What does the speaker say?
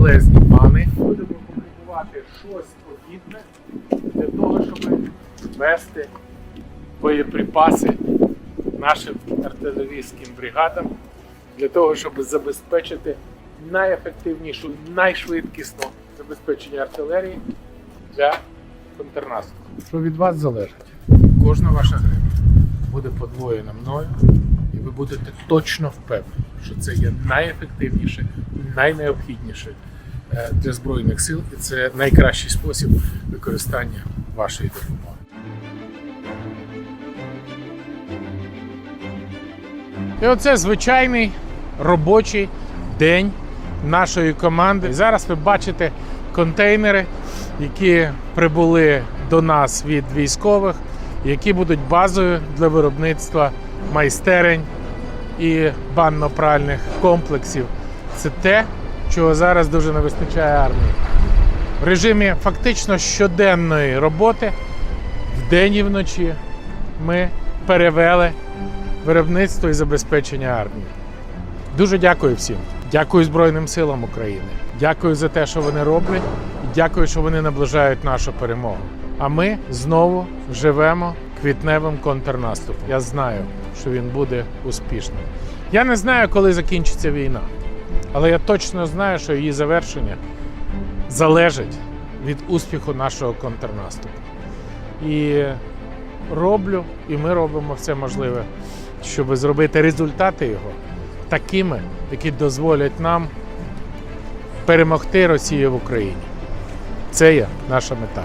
бомбезні плани. Будемо публікувати щось подібне для того, щоб вести боєприпаси нашим артилерійським бригадам, для того, щоб забезпечити найефективнішу, найшвидкісну забезпечення артилерії для контрнаступу. Що від вас залежить? Кожна ваша гривня буде подвоєна мною, і ви будете точно впевнені, що це є найефективніше, найнеобхідніше для Збройних сил, і це найкращий спосіб використання вашої допомоги. І оце звичайний робочий день нашої команди. І зараз ви бачите контейнери, які прибули до нас від військових, які будуть базою для виробництва майстерень і банно-пральних комплексів. Це те, чого зараз дуже не вистачає армії. В режимі фактично щоденної роботи вдень і вночі ми перевели виробництво і забезпечення армії. Дуже дякую всім. Дякую Збройним силам України. Дякую за те, що вони роблять, і дякую, що вони наближають нашу перемогу. А ми знову живемо квітневим контрнаступом. Я знаю, що він буде успішним. Я не знаю, коли закінчиться війна, але я точно знаю, що її завершення залежить від успіху нашого контрнаступу. І роблю, і ми робимо все можливе, щоб зробити результати його такими, які дозволять нам перемогти Росію в Україні. Це є наша мета.